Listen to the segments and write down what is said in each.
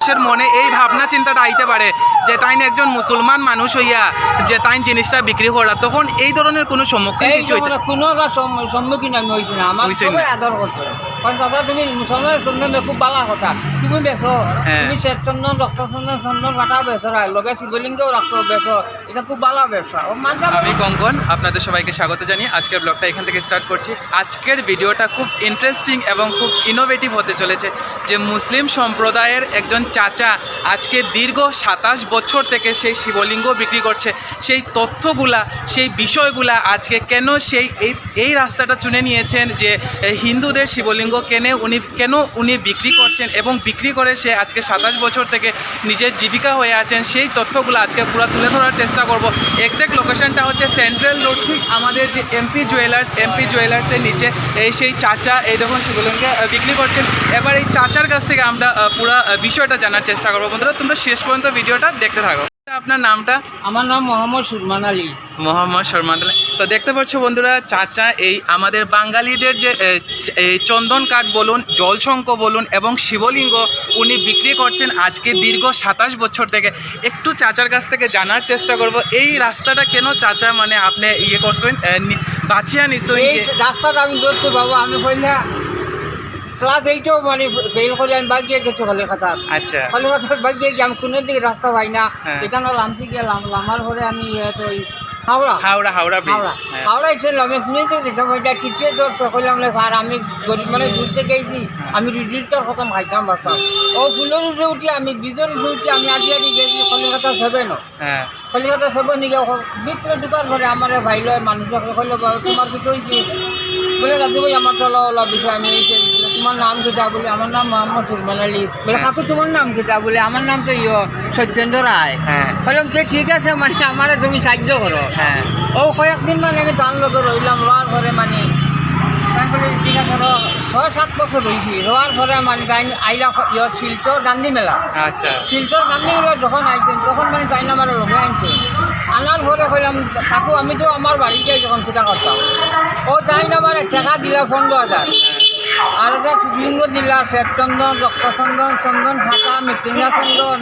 মানুষের মনে এই ভাবনা চিন্তাটা আইতে পারে যে তাই একজন মুসলমান মানুষ হইয়া যে তাই জিনিসটা বিক্রি করা তখন এই ধরনের কোনো সম্মুখীন কিছু কোনো সম্মুখীন আমি হয়েছি না আমার? আদর করছে আমি কঙ্কন আপনাদের সবাইকে স্বাগত জানিয়ে আজকের ব্লগটা এখান থেকে স্টার্ট করছি। আজকের ভিডিওটা খুব ইন্টারেস্টিং এবং খুব ইনোভেটিভ হতে চলেছে যে মুসলিম সম্প্রদায়ের একজন চাচা আজকে দীর্ঘ সাতাশ বছর থেকে সেই শিবলিঙ্গ বিক্রি করছে। সেই তথ্যগুলা, সেই বিষয়গুলা আজকে কেন সেই এই রাস্তাটা চুনে নিয়েছেন যে হিন্দুদের শিবলিঙ্গ কেনে উনি, কেন উনি বিক্রি করছেন এবং বিক্রি করে সে আজকে সাতাশ বছর থেকে নিজের জীবিকা হয়ে আছেন, সেই তথ্যগুলো আজকে পুরো তুলে ধরার চেষ্টা করব। এক্স্যাক্ট লোকেশনটা হচ্ছে সেন্ট্রাল রোড ঠিক আমাদের যে এমপি জুয়েলার্স এমপি জুয়েলার্সের নিচে এই সেই চাচা, এই দেখুন সেগুলোকে বিক্রি করছেন। এবার এই চাচার কাছ থেকে আমরা পুরো বিষয়টা জানার চেষ্টা করব। বন্ধুরা, তোমরা শেষ পর্যন্ত ভিডিওটা দেখতে থাকো। আপনার নামটা? আমার নাম মোহাম্মদ সুরমান আলী। মোহাম্মদ শর্মা আলী। তো দেখতে পাচ্ছ বন্ধুরা চাচা এই আমাদের বাঙালিদের যে চন্দন কাঠ বলুন জলশঙ্ক বলুন এবং শিবলিঙ্গ উনি বিক্রি করছেন আজকে দীর্ঘ সাতাশ বছর থেকে। একটু চাচার কাছ থেকে জানার চেষ্টা করব এই রাস্তাটা কেন চাচা মানে আপনি ইয়ে করছেন? এ, নি- বাছিয়া নিশ্চয় রাস্তাটা আমি ধরছি বাবু আমি কইলা ক্লাস এইটাও মানে ফেল করে আমি বাগিয়ে গেছি কলিকাতার আচ্ছা। কলিকাতার বাগিয়ে গিয়ে আমি কোনো দিকে রাস্তা পাই না। এখানে লামতি গেলাম লামার পরে আমি হাওড়া হাওড়া হাওড়া হাওড়া। হাওড়া এসেছিলাম আমি শুনেছি যেটা ওইটা স্যার আমি গরিব মানে দূর থেকে গেছি আমি রিডিলটার খতম খাইতাম বাসতাম ও ফুলের উঠে উঠি আমি বীজের উঠে উঠি আমি আদি আদি গেছি কলিকাতা সেভেনও হ্যাঁ কলিকাতা সেভেন নিয়ে ভিতরে ঢুকার পরে আমার ভাই লয় মানুষকে কইলো "বাবা, তোমার কিছু হয়েছে বলে দাদু ভাই আমার চলো ওলা বিষয় আমি বলে, তোমার নাম কিটা বলে? আমার নাম মোহাম্মদ সুরমান আলী। বলে কাকু তোমার নাম কিটা বলে? আমার নাম তো ইয়ে সত্যেন্দ্র রায়। হ্যাঁ। বললাম যে ঠিক আছে মানে আমার তুমি সাহায্য করো। হ্যাঁ। ও কয়েকদিন মানে আমি তার লোক রইলাম। রোয়ার পরে মানে ঠিক ছয় সাত বছর রয়েছি রোয়ার পরে মানে তাই আইলা ইয়ে শিলচর গান্ধী মেলা। আচ্ছা। শিলচর গান্ধী মেলা যখন আইতেন তখন মানে তাই আমার লগে আনতেন আনার পরে কইলাম কাকু আমি তো আমার বাড়িতে যখন পূজা করতাম। ও তাই আমার টাকা দিলা পনেরো হাজার। আর এটা শিবলিঙ্গ দিলা শ্বেত চন্দন রক্ত চন্দন চন্দন ফাঁকা মৃত্যুঞ্জা চন্দন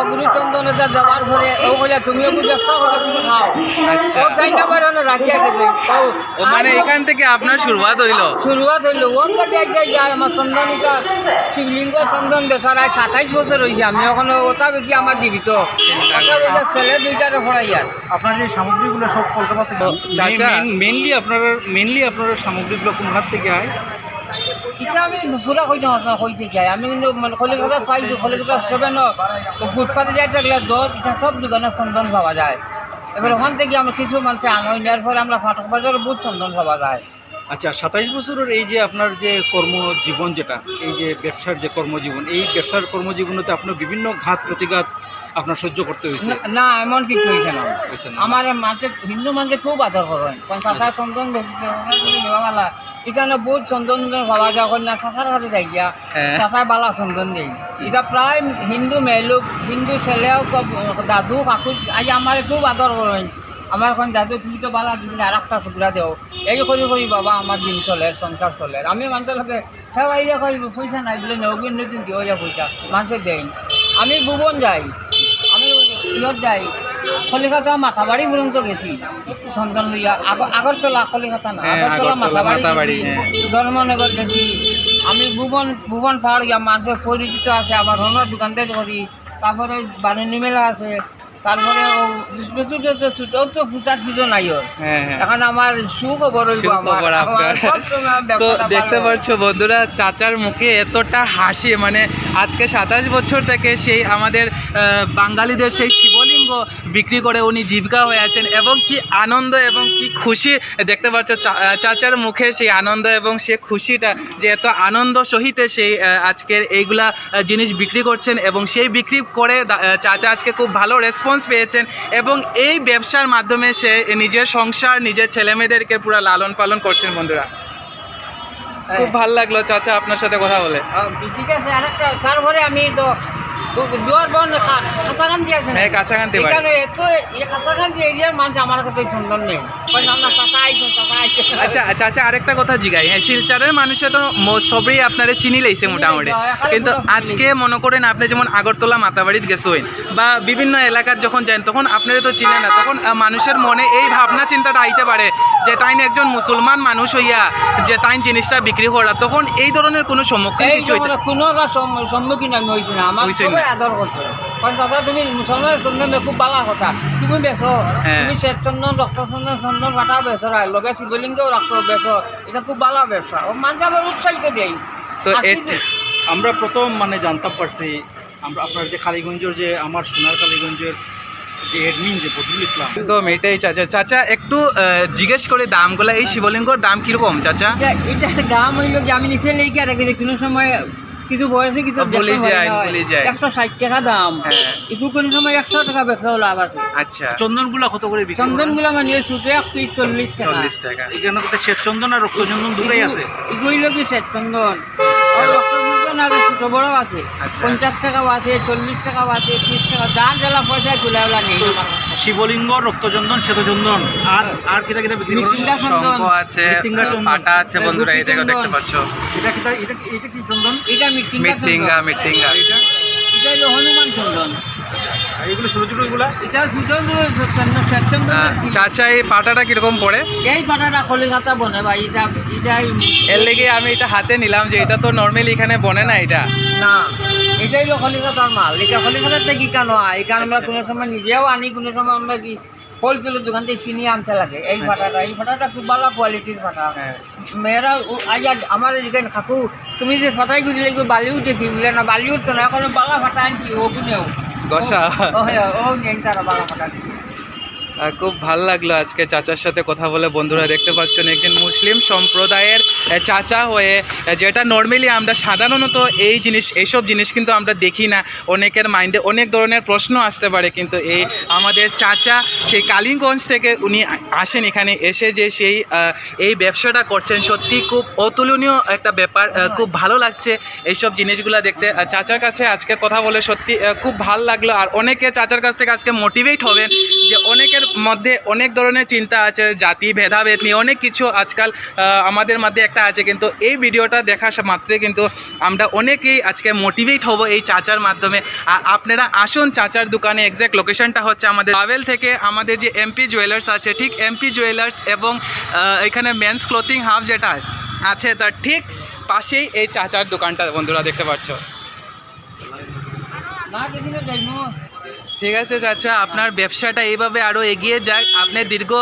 অগ্রু চন্দন এটা দেওয়ার পরে ও বলে তুমিও ব্যবসা করে তুমি খাও। আচ্ছা। ও তাই না আমার রাখিয়া গেছে ও ও মানে এখান থেকে আপনার শুরুয়াত হইল? শুরুয়াত হইল। ওর কাছে একটাই যায় আমার চন্দনিকা শিবলিঙ্গ চন্দন সাতাইশ বছর হয়েছে আমি ওখানে ওটা বেশি আমার জীবিত। ছেলে দুইটারে যায় আপনার যে সামগ্রীগুলো সব কলকাতা থেকে। মেনলি আপনারা মেনলি আপনারা সামগ্রীগুলো কোন হাত থেকে আয়? এটা আমি পুরা কইতে পারতাম কইতে যাই আমি কিন্তু মানে কলিকাতা পাইছি কলিকাতা সেভেন ফুটপাতে যাই থাকলে দশ এটা সব দোকানে চন্দন পাওয়া যায়। এবার ওখান থেকে আমরা কিছু মানুষ আনোই নেওয়ার পরে আমরা ফাটক বাজারে বহুত চন্দন পাওয়া যায়। আচ্ছা সাতাইশ বছরের এই যে আপনার যে কর্মজীবন যেটা এই যে ব্যবসার যে কর্মজীবন এই ব্যবসার কর্মজীবনেতে আপনার বিভিন্ন ঘাত প্রতিঘাত আপনার সহ্য করতে হয়েছে না- এমন কিছু হয়েছে না। আমার মানুষের হিন্দু মানুষের খুব আদর করেন চাষা চন্দন এখানে বহুত চন্দন ভাবা যায় না চাষার কাছে যাই গিয়া। হ্যাঁ। বালা চন্দন দেই। এটা প্রায় হিন্দু মেলুক হিন্দু ছেলেও দাদু কাকু আজ আমার খুব আদর করেন আমার এখন দাদু তুমি তো বালা দিন আর একটা টুকরা দেও। এই করি করি বাবা আমার দিন চলে সংসার চলে। আমি মানুষের লোকে সব আইয়া করি পয়সা নাই বলে নগিন নতুন দিও যা পয়সা মানুষের দেন আমি ভুবন যাই। আমি ইয়ত যাই। কলিকাতা মাথাবাড়ি পর্যন্ত গেছি। সন্তান লইয়া। আগরতলা কলিকাতা না হ্যাঁ, আগরতলা মাথাবাড়ি হ্যাঁ। ধর্মনগর গেছি। আমি ভুবন ভুবন পাহাড় গিয়া মানুষের পরিচিত আছে আবার দোকানদার করি তারপরে মেলা আছে। তারপরে ছোট ছোট ও তো পূজার পুজো নাই ওর। হ্যাঁ এখন আমার সুখবর তো দেখতে। পাচ্ছ বন্ধুরা চাচার মুখে এতটা হাসি। মানে আজকে সাতাশ বছর থেকে সেই আমাদের বাঙালিদের সেই শিবলিঙ্গ বিক্রি করে উনি জীবিকা হয়ে আছেন এবং কি আনন্দ এবং কি খুশি দেখতে পাচ্ছ চাচার মুখের সেই আনন্দ এবং সে খুশিটা যে এত আনন্দ সহিতে সেই আজকের এইগুলা জিনিস বিক্রি করছেন এবং সেই বিক্রি করে চাচা আজকে খুব ভালো রেসপন্স পেয়েছেন এবং এই ব্যবসার মাধ্যমে সে নিজের সংসার নিজের ছেলেমেয়েদেরকে পুরো লালন পালন করছেন বন্ধুরা। খুব ভালো লাগল চাচা আপনার সাথে কথা বলে। হ্যাঁ, ঠিক আছে আরেকটা তারপরে আমি তো আছে হ্যাঁ, এখানে এত এই এরিয়ার মানুষ আমার সুন্দর নেই। আচ্ছা আচ্ছা আচ্ছা আরেকটা কথা জিগাই। হ্যাঁ শিলচরের মানুষে তো সবই আপনারা চিনি লাইছে মোটামুটি। কিন্তু আজকে মনে করেন আপনি যেমন আগরতলা মাতাবাড়িত গেছেন বা বিভিন্ন এলাকার যখন যান তখন আপনারা তো চিনে না। তখন মানুষের মনে এই ভাবনা চিন্তাটা আইতে পারে যে তাইন একজন মুসলমান মানুষ হইয়া যে তাইন জিনিসটা বিক্রি করা তখন এই ধরনের কোনো সম্মুখীন কিছু কোনো সম্মুখীন আমি হয়েছি না। আমার হইছেন না? আদর করছে কারণ দাদা তুমি মুসলমানের সঙ্গে খুব ভালো কথা। তুমি বেছো হ্যাঁ। তুমি শ্বেত চন্দন রক্ত চন্দন চন্দন কাটা বেছো রায় লগে শিবলিঙ্গও রাখছো বেছো এটা খুব ভালো ব্যবসা ও মানুষ আবার উৎসাহিত দেয়। তো আমরা প্রথম মানে জানতাম পারছি আমরা আপনার যে কালীগঞ্জের যে আমার সোনার কালীগঞ্জের যে এডমিন যে বদরুল ইসলাম। একদম এটাই চাচা। চাচা একটু জিজ্ঞেস করে দামগুলা। এই শিবলিঙ্গর দাম কীরকম চাচা? এটা- এটা একটা দাম হইল যে আমি নিচে লেগে আর রেখেছি কোনো সময় কিছু বয়সে কিছু যায়। যায়। একশো ষাট টাকা দাম। হ্যাঁ। একটু কোনো সময় একশো টাকা বেচাও লাভ আছে আচ্ছা। চন্দনগুলা কত করে বিক্রি চন্দনগুলা গুলো আমার নিয়ে ছুটে এক চল্লিশ টাকা। চল্লিশ টাকা। এখানে তো শ্বেত চন্দন আর রক্ত চন্দন দুটাই আছে। এগুলো কি শ্বেত চন্দন? আর রক্ত আছে। আচ্ছা। পঞ্চাশ টাকাও আছে চল্লিশ টাকাও আছে ত্রিশ টাকা যার জ্বালা পয়সা গুলাগুলা নেই। শিবলিঙ্গ রক্তচন্দন শ্বেতচন্দন আর আর কিতা কিতা বিক্রি শঙ্খ আছে আটা আছে বন্ধুরা এই দেখো দেখতে পাচ্ছ। এটা এটা কি চন্দন? এটা মিটিঙ্গা মিটিঙ্গা এটা? এটা হলো হনুমান চন্দন। এগুলো ছোট ছোট এগুলা? এটা ছোট চাচা এই পাটাটা কীরকম পড়ে? এই পাটাটা কলিকাতা বনে ভাই এটা এটাই এর লেগে আমি এটা হাতে নিলাম যে এটা তো নর্মালি এখানে বনে না এটা। না এটাই হলো কলিকাতার মাল। এটা কলিকাতার থেকে কেন হয় এই কারণ আমরা আচ্ছা। কোনো সময় নিজেও আনি কোনো সময় আমরা কি হোলসেলের দোকান থেকে কিনে আনতে লাগে। এই আচ্ছা। ফাটাটা এই ফাটাটা খুব ভালো কোয়ালিটির ফাটা হ্যাঁ। মেয়েরা আজ আমার এখানে কাকু তুমি যে ফাটাই গুজলে বালি উঠেছি বলে না? বালি উঠতো না এখন বালা ফাটা আনছি ও গুনেও গসা ও হ্যাঁ ও নেই তারা বালা ফাটা আহ, খুব ভালো লাগল আজকে চাচার সাথে কথা বলে। বন্ধুরা দেখতে পাচ্ছেন, একজন মুসলিম সম্প্রদায়ের চাচা হয়ে যেটা নর্মালি আমরা সাধারণত এই জিনিস, এইসব জিনিস কিন্তু আমরা দেখি না। অনেকের মাইন্ডে অনেক ধরনের প্রশ্ন আসতে পারে, কিন্তু এই আমাদের চাচা সেই কালিঙ্গঞ্জ থেকে উনি আসেন এখানে, এসে যে সেই এই ব্যবসাটা করছেন, সত্যি খুব অতুলনীয় একটা ব্যাপার খুব ভালো লাগছে এইসব জিনিসগুলো দেখতে। চাচার কাছে আজকে কথা বলে সত্যি খুব ভালো লাগল, আর অনেকে চাচার কাছ থেকে আজকে মোটিভেট হবেন যে অনেকের মধ্যে অনেক ধরনের চিন্তা আছে, জাতি, ভেদাভেদ নিয়ে অনেক কিছু আজকাল আমাদের মধ্যে একটা আছে। কিন্তু এই ভিডিওটা দেখা মাত্রে কিন্তু আমরা অনেকেই আজকে মোটিভেট হব এই চাচার মাধ্যমে। আর আপনারা আসুন চাচার দোকানে এক্স্যাক্ট লোকেশনটা হচ্ছে আমাদের বাবেল থেকে আমাদের যে এমপি জুয়েলার্স আছে, ঠিক এমপি জুয়েলার্স এবং এখানে মেন্স ক্লোথিং হাব যেটা আছে, তার ঠিক পাশেই এই চাচার দোকানটা বন্ধুরা দেখতে পাচ্ছ। ঠিক আছে চাচা আপনার ব্যবসাটা এইভাবে আরও এগিয়ে যাক আপনি দীর্ঘ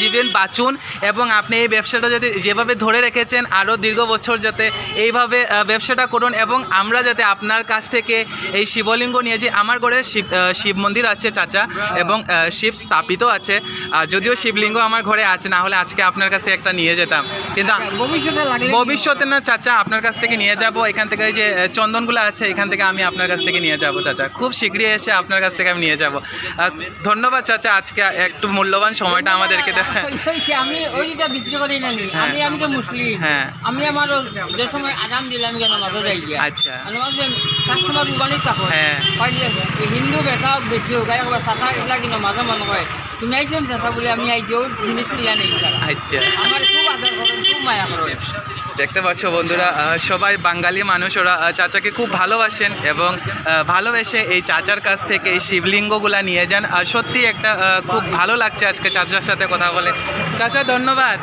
জীবন বাঁচুন এবং আপনি এই ব্যবসাটা যদি যেভাবে ধরে রেখেছেন আরও দীর্ঘ বছর যাতে এইভাবে ব্যবসাটা করুন এবং আমরা যাতে আপনার কাছ থেকে এই শিবলিঙ্গ নিয়ে যে আমার ঘরে শিব শিব মন্দির আছে চাচা এবং শিব স্থাপিত আছে। আর যদিও শিবলিঙ্গ আমার ঘরে আছে না হলে আজকে আপনার কাছে একটা নিয়ে যেতাম। কিন্তু ভবিষ্যতে না চাচা আপনার কাছ থেকে নিয়ে যাব। এখান থেকে যে চন্দনগুলো আছে এখান থেকে আমি আপনার কাছ থেকে নিয়ে যাব চাচা। খুব শীঘ্রই এসে আপনার কাছ থেকে আমি নিয়ে যাব ধন্যবাদ চাচা আজকে একটু মূল্যবান সময়টা আমাদেরকে দেবেন আমি ওইটা বিক্রি করি না হ্যাঁ। আমি আমি তো মুসলিম হ্যাঁ। আমি আমার যে সময় আগাম দিলাম কেন মাঝে আচ্ছা। আমার যে কাস্টমার উবানি থাকো হ্যাঁ। হিন্দু বেটা বেশি হোক গায়ে চাচা এগুলা কিন্তু মাঝে মনে হয় তুমি আইছেন চাচা বলে আমি নেই আচ্ছা। আমার খুব আদর করেন খুব মায়া করেন দেখতে পাচ্ছ বন্ধুরা সবাই বাঙালি মানুষ ওরা চাচাকে খুব ভালোবাসেন এবং ভালোবেসে এই চাচার কাছ থেকে এই শিবলিঙ্গগুলা নিয়ে যান। আর সত্যি একটা খুব ভালো লাগছে আজকে চাচার সাথে কথা বলে। চাচা ধন্যবাদ।